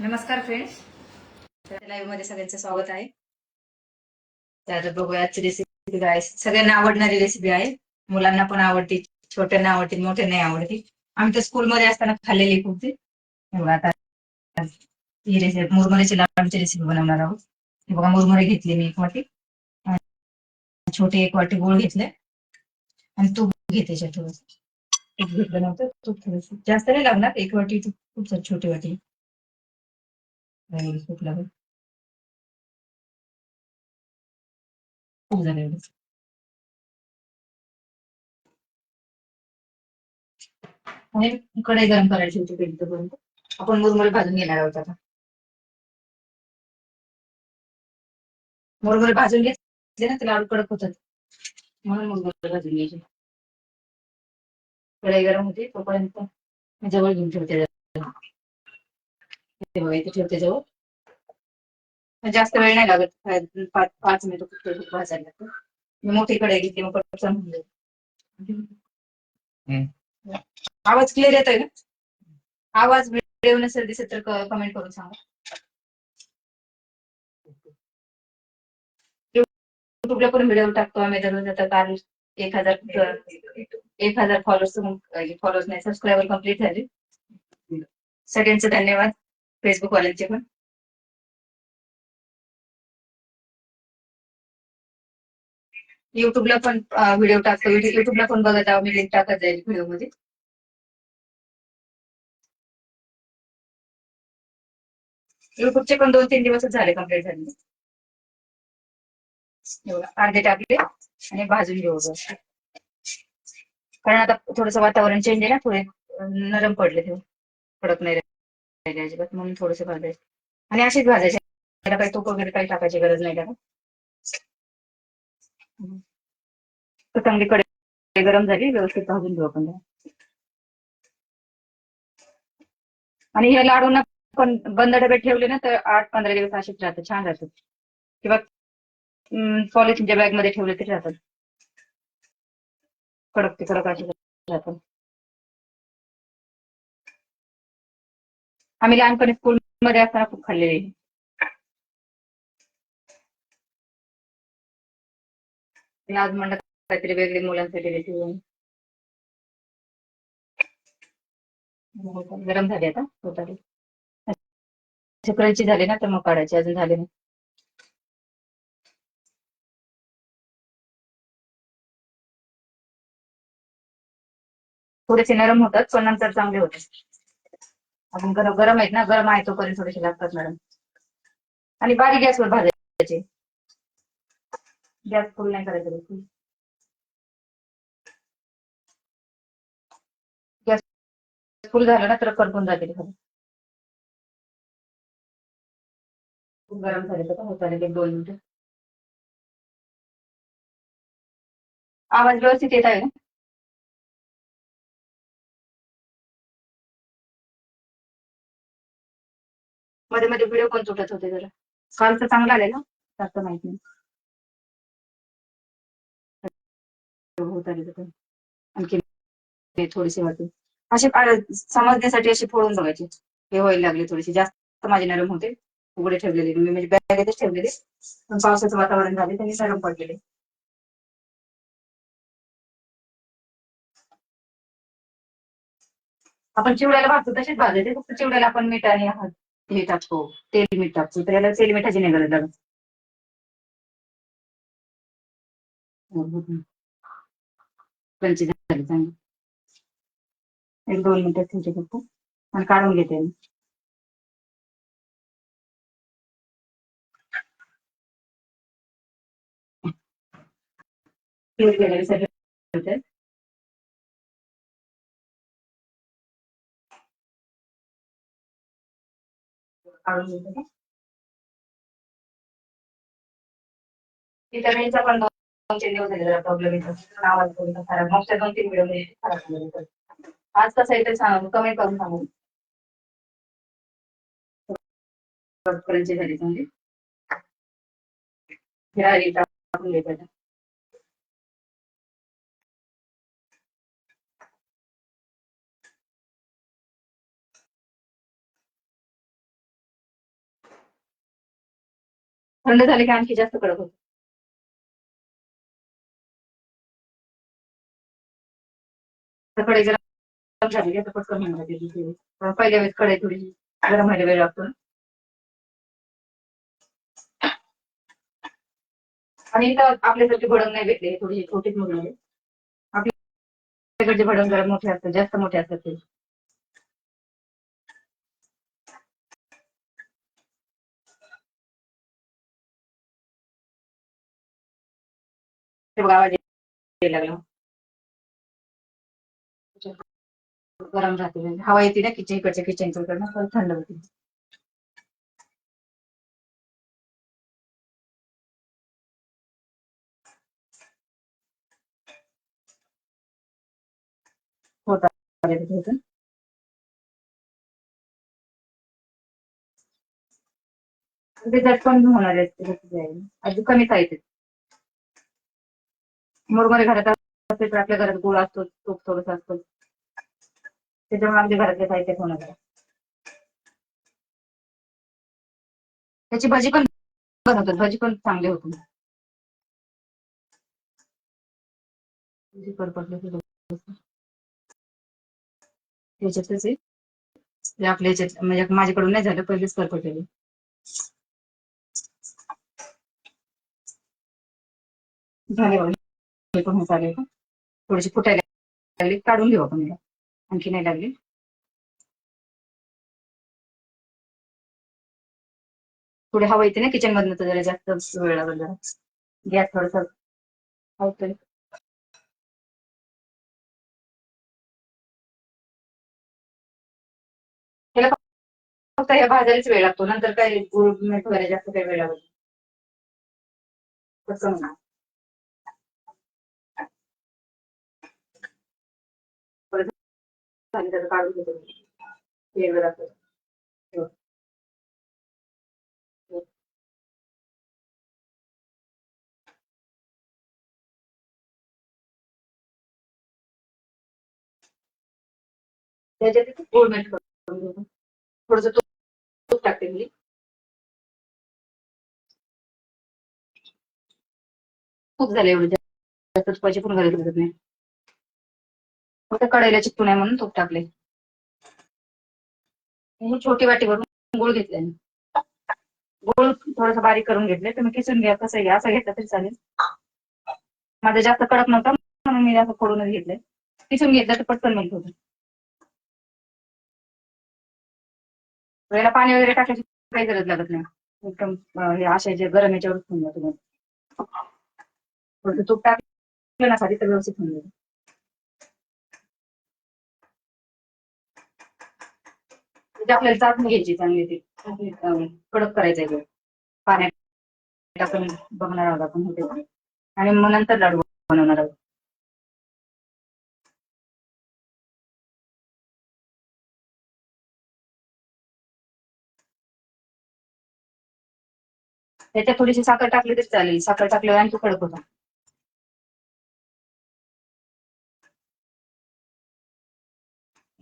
नमस्कार फ्रेंड्स लाईव्हमध्ये सगळ्यांचं स्वागत आहे. तर बघूया आजची रेसिपी काय सगळ्यांना आवडणारी रेसिपी आहे. मुलांना पण आवडते छोट्यांना आवडते मोठ्यांना आवडते. आम्ही तर स्कूलमध्ये असताना खाल्लेली खूप ती. आता. ही रेसिपी मुरमुऱ्याची लाडूची रेसिपी बनवणार आहोत. हे बघा मुरमुरे घेतले मी एक वाटी. छोटे एक वाटी गोळ घेतले. आणि तूप घेते थोडस. तूप घेतलं नव्हतं तूप थोडस. जास्त नाही लागणार. एक वाटी तूप खूप छोटी वाटी. एवढं लागेल झालं एवढं आणि कढई गरम करायची होती पेट पर्यंत आपण मुरमुरे भाजून घेणार आहोत आता मुरमुरे भाजून घेतले ना ते लाडू कडक होतात म्हणून मुरमुरे भाजून घ्यायचे कढई गरम होती तोपर्यंत मी जवळ घेऊन ठेवते ते बघा इथे ठेवते जवळ. जास्त वेळ नाही लागत. पाच पाच मिनिटं भाजायला लागतं. मी मोठी कढई घेतली मग पटकन होऊन जाईल. आवाज क्लिअर येतोय ना? आवाज व्हिडिओ नसेल दिसत तर कमेंट करून सांगा. युट्यूबला पण व्हिडिओ टाकतो आम्ही दररोज. आता काल एक हजार एक हजार फॉलोअर्स फॉलोअर्स नाही सबस्क्रायबर कंप्लीट झाले. सगळ्यांचे धन्यवाद. फेसबुक वाल्यांचे पण. युट्यूबला पण व्हिडिओ टाकतो. युट्यूबला पण बघत आहोत मी लिंक टाकत जाईल व्हिडिओमध्ये. युट्यूबचे पण दोन तीन दिवसच झाले कंप्लीट झाले. एवढं. अर्धे टाकले आणि भाजून घेऊ कारण आता थोडस वातावरण चेंज आहे ना थोडे नरम पडले ते. कडक नाही राहिले अजिबात म्हणून थोडेसे भाजायचे. आणि असेच भाजायचे. त्याला काही तूप वगैरे काही टाकायची गरज नाही त्याला. तर चांगली कडे गरम झाली व्यवस्थित भाजून घेऊ आपण आणि हे लाडूंना पण बंद डबे ठेवले ना तर आठ पंधरा दिवस असेच राहतात छान राहतात. किंवा पॉलिथिनच्या बॅगमध्ये ठेवले तरी राहतात. कडक ते कडक असे राहतात. आम्ही लहानपणी स्कूल मध्ये असताना खूप खाल्लेली. आज म्हणलं काहीतरी वेगळी मुलांसाठी रेसिपी गरम झाली आता होतात क्रंची झाली ना तर मग काढायची अजून झाले नाही. थोडेसे नरम होतात पण नंतर चांगले होतात. अजून गरम गरम आहेत ना गरम आहे तोपर्यंत थोडेसे लागतात मॅडम. आणि बारीक गॅसवर भाजायचे. गॅस फुल नाही करायचं गॅस फुल झालं ना तर करपून जाते ते खाली. खूप गरम झाले तर होत आले दोन मिनिट. आवाज व्यवस्थित येत आहे ना मध्ये मध्ये व्हिडिओ पण तुटत होते जरा. कॉल तर चांगला आले ना जास्त माहीत नाही. होत आले आणखी ते थोडीशी वाटते असे समजण्यासाठी अशी फोडून बघायचे. हे व्हायला लागले थोडीशी जास्त माझे नरम होते. उघडे ठेवलेले. मी म्हणजे बॅगेतच ठेवलेले. पण पावसाचं वातावरण झाले त्यांनी नरम पडलेले. आपण चिवड्याला भाजतो तसेच भाजायचे. फक्त चिवड्याला आपण मीठ आणि हळद. हे टाकतो तेल मीठ टाकतो तर याला तेल मिठाची नाही गरज लागत. क्रंची झाली चांगली एक दोन मिनिटात ठेवते फक्त. आणि काढून घेते मी. काढून घेते विटामिनचा पण दोन तीन दिवस झाले प्रॉब्लेम येतो आवाज थोडासा खराब. मागच्या दोन तीन व्हिडिओमध्ये खराब झाला आज कसं आहे ते सांग कमेंट करून सांगू. क्रंची झाली चांगली ह्या टाकून थंड झाले की आणखी जास्त कडक होत. कडे जरा गरम झाली की पटकन होणार पण पहिल्या वेळेस कढई थोडी गरम व्हायला वेळ लागतो. आणि आपल्यासारखे भडंग नाही भेटले थोडी छोटीच मुलं आपल्याकडचे भडंग जरा मोठे असतात जास्त मोठे असतात ते. बघा आवाज यायला लागला. गरम राहते म्हणजे. हवा येते ना किचन इकडच्या किचनच्या इकडनं थंड होते. होता. ते झटकन होणार आहे अजून कमी साहित्य मुरमुरे घरात असते तर आपल्या घरात गुळ असतो तूप थोडस असतो. त्याच्यामुळे अगदी घरातले साहित्य होणार त्याची भाजी पण बनवतात भाजी पण चांगली होती. याच्यातच करपटली त्याच्यातच आहे. ते आपल्या याच्यात म्हणजे माझ्याकडून नाही झालं पहिलेच करपटलेली. झाले हे पण होत आले. थोडीशी फुटायला लागली. काढून घेऊ आपण आणखी नाही लागली. थोडी हवा येते ना किचन मधनं तर जरा जास्त वेळ लागेल जरा. गॅस थोडस. होतोय. त्याला फक्त या भाजायलाच वेळ लागतो. नंतर काय गुळ मीठ वगैरे जास्त काही वेळ लागतो कसं म्हणा. झाली त्याचं काढून घेतो मी. वेगळं हो. हो. त्याच्यात गोड मीठ करून तूप तूप टाकते मी. खूप झालं एवढे. जास्त तुपाची पण गरज लागत नाही. फक्त कढईला चिकटू नये म्हणून तूप टाकले. छोटी वाटीवरून गुळ घेतले गुळ थोडस बारीक करून घेतले. तुम्ही किसून घ्या कसं घ्या असं घेतलं तरी चालेल. माझं जास्त कडक नव्हतं म्हणून मी असं फोडूनच घेतलंय किसून घेतलं तर पटकन मिळत होतं. वेळेला पाणी वगैरे टाकायची काही गरज लागत नाही. एकदम हे अशा जे गरम याच्यावर होऊन जातं मग. तूप टाकलं ना साधी तर व्यवस्थित होऊन जाईल ते आपल्याला चाचणी घ्यायची चांगली ती कडक करायचं आहे पाण्यात टाकून बघणार आहोत आपण होते आणि मग नंतर लाडू बनवणार आहोत. त्याच्यात थोडीशी साखर टाकली तरी चालेल. साखर टाकल्यावर आणखी कडक होता.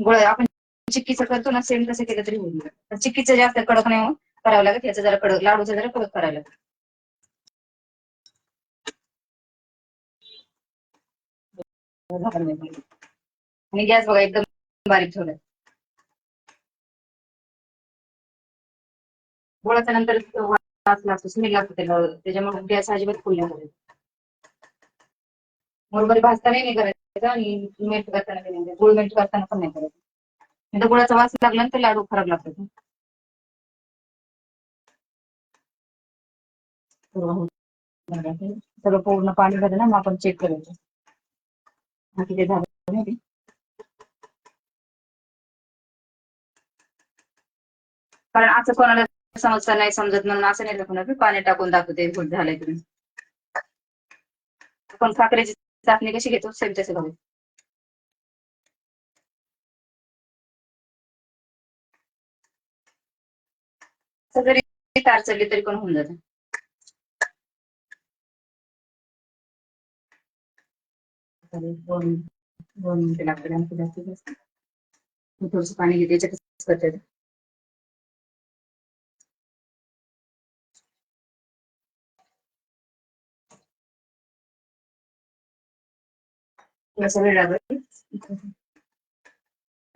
गोळ्या आपण चिक्कीचं करतो ना सेम तसं केलं तरी होईल चिक्कीचं जास्त कडक नाही हो, करावं लागत याचं जरा कडक लाडूचं जरा कडक करावं लागत आणि गॅस बघा एकदम बारीक ठेवलाय. गोळाच्या नंतर वास लागतो स्मेल लागतो त्याला. त्याच्यामुळे गॅस अजिबात फुल नाही. बरोबर भाजता नाही करायचं आणि मीठ करताना नाही गुळ मीठ करताना पण नाही करायचं. नाही गुळाचा वास लागला ना तर लाडू खराब लागतो सगळं पूर्ण पाणी झालं ना मग आपण चेक करायचं. बाकी ते झालं नाही कारण असं कोणाला समजता नाही समजत म्हणून असं नाही दाखवणार पाणी टाकून दाखवते झालंय तुम्ही. आपण साखरेची चाचणी कशी घेतो? सेम तसे बघू. जरी तार चालली तरी पण होऊन जाते. दोन लागतील. आणखी थोडस पाणी घेते याच्यातच सगळे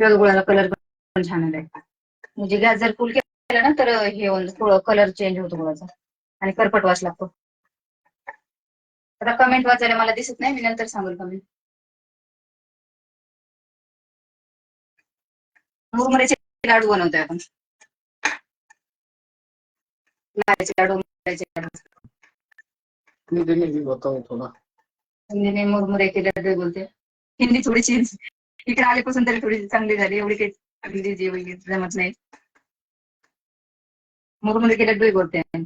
गोळाला कलर पण छान आलाय. म्हणजे गॅस जर फुल केला ना तर हे थोडं कलर चेंज होतो गुळाचा आणि करपट वास लागतो. आता कमेंट वाचायला मला दिसत नाही मी नंतर सांगेल कमेंट मुरमुऱ्याचे लाडू बनवतोय आपण. लाडूचे लाडू मुरमुऱ्याचे लाडू. हिंदी में भी बताओ थोड़ा हिंदी मी मुरमुरे के लड्डू बोलते. हिंदी थोडीशी इकडे आल्यापासून तरी थोडी चांगली झाली एवढी काही हिंदी जमत नाही. मुरमुरे के दुई बोलते. हैं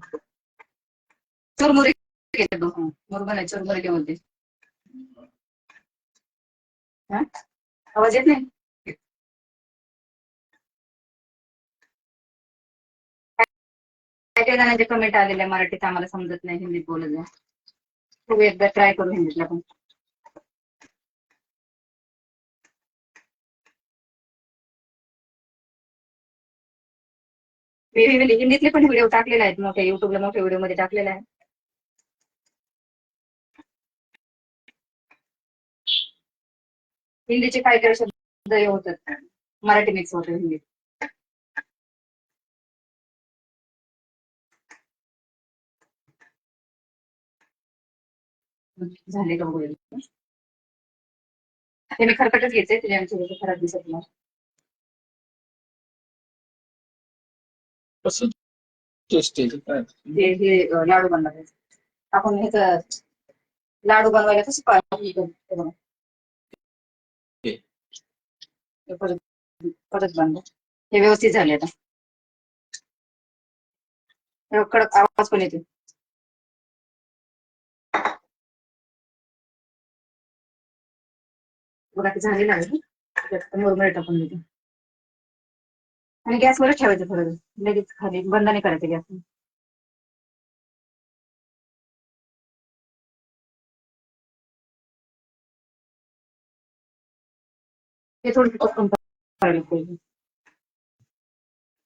चुरमुरे के मुरमुरे नाही, चुरमुरे के बोलते. हा? आवाज येत नाही? काय काय जणांचे कमेंट आलेले मराठीत? आम्हाला समजत नाही हिंदीत बोलत जा एकदा ट्राय करू हिंदीतला पण. वेगवेगळे हिंदीतले पण व्हिडिओ टाकलेले आहेत मोठ्या युट्यूबला मोठ्या व्हिडिओमध्ये टाकलेले आहे हिंदीचे काय काय शब्द होतात. मराठी मिक्स होते हिंदीत. झाले का बघूया. ते मी खरकटच घेते आमच्या खराब दिसत नाही. कसं टेस्ट हे अं, लाडू आहे. आपण ह्याच लाडू बनवायला ते बघा. हे. हे. परत परत बांधा हे व्यवस्थित झाले आता. हे कडक आवाज पण येतो बघा ते आहे त्याच्यात मुरमुरे टाकून देते. आणि गॅसवरच ठेवायचं थोडं लगेच खाली बंद नाही करायचं गॅस. ते थोडं पटकन करायला पाहिजे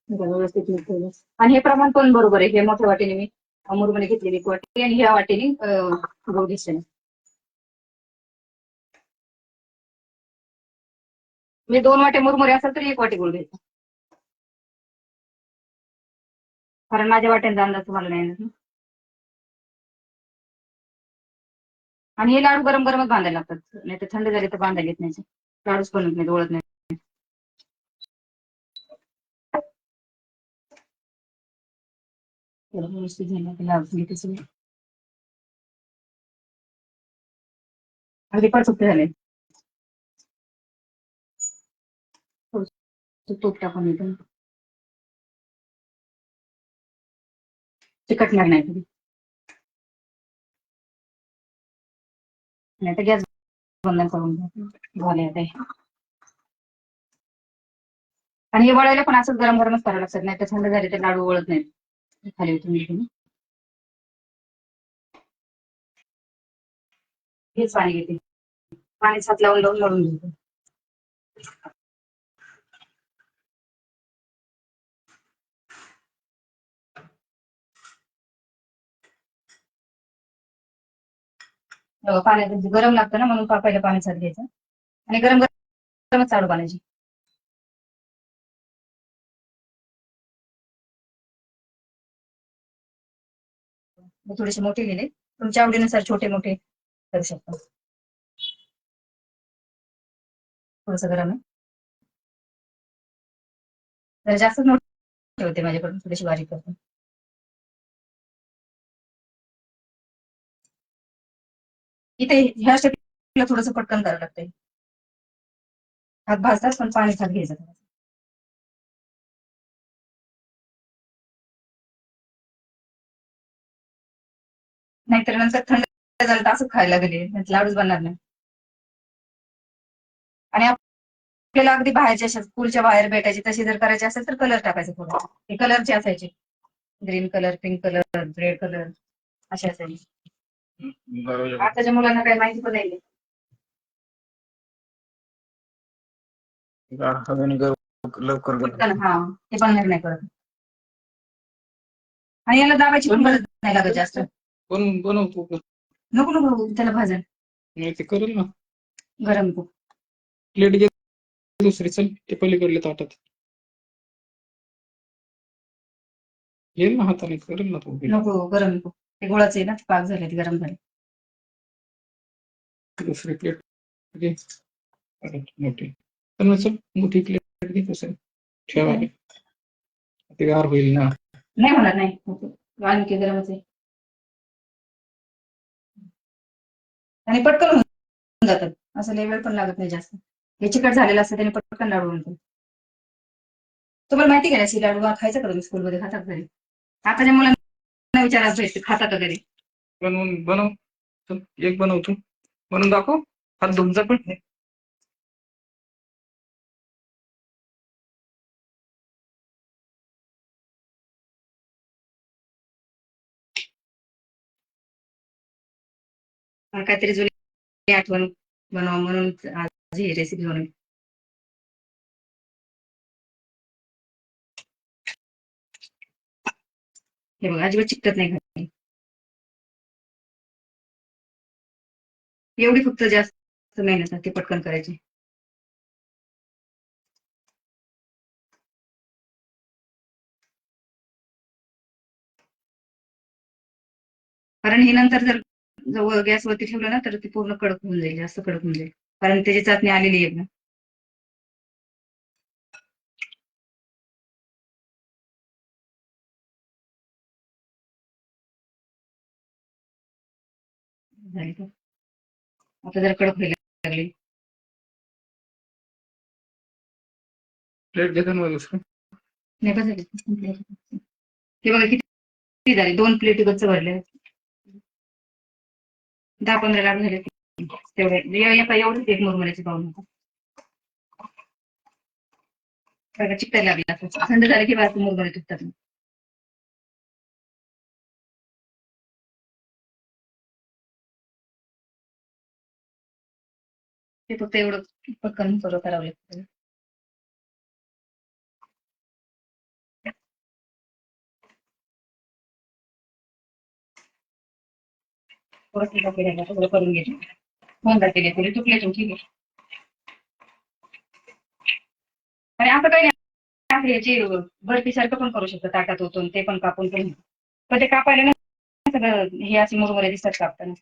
व्यवस्थित आणि हे प्रमाण पण बरोबर आहे. हे मोठ्या वाटेने मी मुरमुरे घेतलेली एक वाटी आणि ह्या वाटेने गहू घेतलेले. म्हणजे मी दोन वाटे मुरमुरे असेल तर एक वाटी गुळ घ्यायचा. कारण माझ्या वाट्यांचा अंदाज तुम्हाला नाही ना. आणि हे लाडू गरम गरमच बांधायला लागतात. नाही तर थंड झाले तर बांधायला येत नाही. लाडूच बनत नाही ओळख नाही थोडं व्यवस्थित झालं अगदी झाले. हो, थोडंसं तूप टाकून येतो चिकटणार नाही तुम्ही नाही तर गॅस बंद करून घ्या झाले आता आणि हे वळायला पण असंच गरम गरमच करावं लागतात नाही तर थंड झाले तर लाडू वळत नाहीत. खाली तुम्ही मी हेच पाणी घेते. पाणी सात लावून लावून मळून घेते. पाण्यात म्हणजे गरम लागतं ना म्हणून पहिलं पाणी साथ घ्यायचं. आणि गरम गरमच चालू पाण्याची. थोडेसे मोठे गेले तुमच्या आवडीनुसार छोटे मोठे करू शकता. थोडस गरम आहे. जास्तच मोठे होते माझ्याकडून थोडीशी बारीक करते इथे ह्या स्टेपला थोडस पटकन करावं लागतंय. हात भाजतात पण पाणी हात घ्यायचं नाहीतर नंतर थंड झालं तर असं खायला गेले नाहीतर लाडूच बनणार नाही. आणि आपल्याला अगदी बाहेरच्या स्कूलच्या बाहेर भेटायची तशी जर करायची असेल तर कलर टाकायचे थोडं हे कलरचे असायचे. Green colour pink colour red colour असे असायचे. आताच्या मुलांना काही माहिती पण नाही लवकर हा ते बनणार नाही करत आणि याला दाबायची पण गरज नाही लागत जास्त. बनवून बनवतो नको नको त्याला भाजन. नाही ते करेल ना. गरम तूप प्लेट घे दुसरी चल ते पलीकडले ताटात. येईल ना हाताने करेल ना तो. नको गरम तूप ते गोळाचे ना पाक झाले ते गरम झाले दुसरी प्लेट घे. मोठी. चल मोठी प्लेट घे ठेवा ते गार होईल ना. नाही होणार नाही. गरमच आहे. आणि पटकन होऊन जातात. असं लय वेळ पण लागत नाही जास्त. हे चिकट झालेलं असतं त्याने पटकन लाडू बनतो तुम्हाला माहिती का लाडू? खायचा का तुम्ही स्कूलमध्ये खातात घरी आताच्या मुलांना विचारा भेटते खाता का घरी बनवून बनव. चल एक बनव तू बनवून दाखव. हात धुवून जा पण. मला काहीतरी जुनी आठवण बनवा म्हणून आज ही रेसिपी बनवली. हे बघा अजिबात चिकटत नाही घरी एवढी फक्त जास्त मेहनत ते पटकन करायची. कारण हे नंतर जर जवळ गॅसवरती ठेवलं ना तर ते पूर्ण कडक होऊन जाईल जास्त कडक होऊन जाईल. कारण त्याची चाचणी आलेली आहे ना. झाली. का? आता जर कडक व्हायला लागली. प्लेट घेतो ना दुसरं? नाही का झाली. हे बघा किती झाले? दोन प्लेट गच्च भरले. दहा पंधरा लाख झाले तेवढे. एवढंच एक मुरमुऱ्याचे पाऊल होता चिकटायला लागला. थंड झाले की बाकी मुरमुरे तुटतात ते फक्त एवढं पटकन सर्व करावं लागतं. थोडं करून ठीक आहे आणि असं काही नाही याची बर्फी सारखं पण करू शकतो ताटात ओतून ते पण कापून पण. पण ते कापायला ना सगळं हे असे मुरमुरे दिसतात कापताना.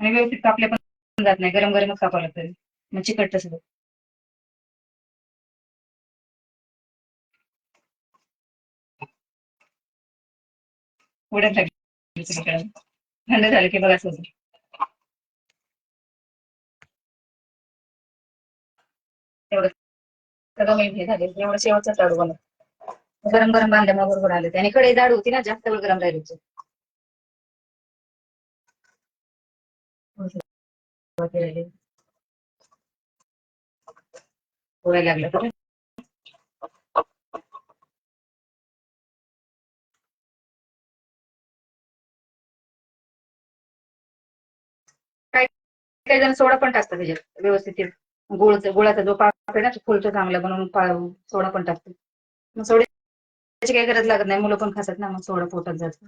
आणि व्यवस्थित कापले पण जात नाही. गरम गरमच कापावं लागतं. मग चिकट सगळं उड्यात लागली सगळीकडे. थंड झालं की बघा सोडून तेवढं सगळं मी हे झाले एवढं शेवटचा लाडू बनवत गरम गरम बांधल्यामुळे बरोबर आले. त्याने आणि कडे जाड होती ना जास्त वेळ गरम राहिली होती. वरती राहिली. काही जण सोडा पण टाकतात त्याच्यात व्यवस्थित गुळ गुळाचा जो पाक आहे ना तो फुलतो चांगला बनवून सोडा पण टाकते मग सोड्याची काही गरज लागत नाही मुलं पण खातात ना मग सोडा पोटात जातं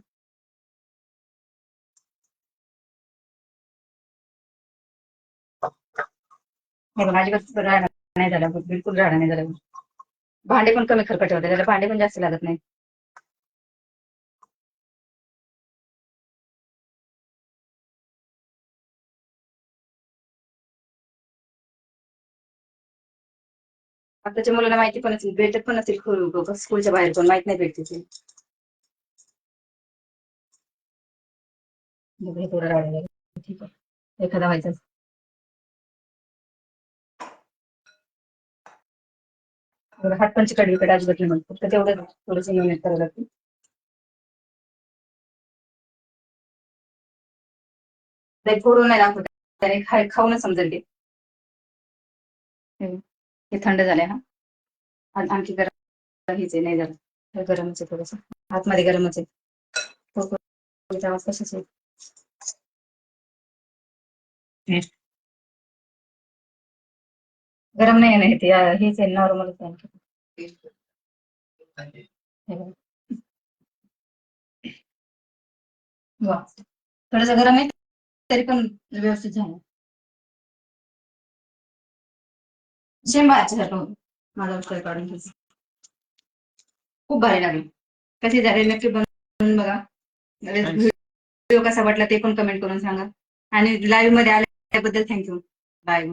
हे अजिबात राहणार नाही झाला बिलकुल राहणार नाही झाला भांडे पण कमी खरकट होते त्याला भांडे पण जास्त लागत नाही आताच्या मुलांना माहिती पण असेल भेटत पण असेल स्कूलच्या बाहेर पण माहीत नाही भेटते ते. थोडं राहिलं ठीक आहे एखादा व्हायचा. थोडं हात पण म्हणतो फक्त तेवढं थोडंसं मेहनत करावं लागते. ते फोडून नाही दाखवत. त्याने खाय खाऊनच समजेल ते. हे थंड झालंय हा. आणखी गरम हेच आहे नाही झालं. गरमच आहे थोडस. आतमध्ये गरमच आहे. आवाज कशाच आहे? गरम नाही नाही ते हेच आहे नॉर्मलच थोडस गरम आहे तरी पण व्यवस्थित झालं. शेंबा हटवून माझा उत्तर काढून खूप भारी लागली. कसे झाले नक्की बनवून बघा. व्हिडिओ कसा वाटला ते पण कमेंट करून सांगा. आणि लाईव्हमध्ये आल्याबद्दल थँक्यू बाय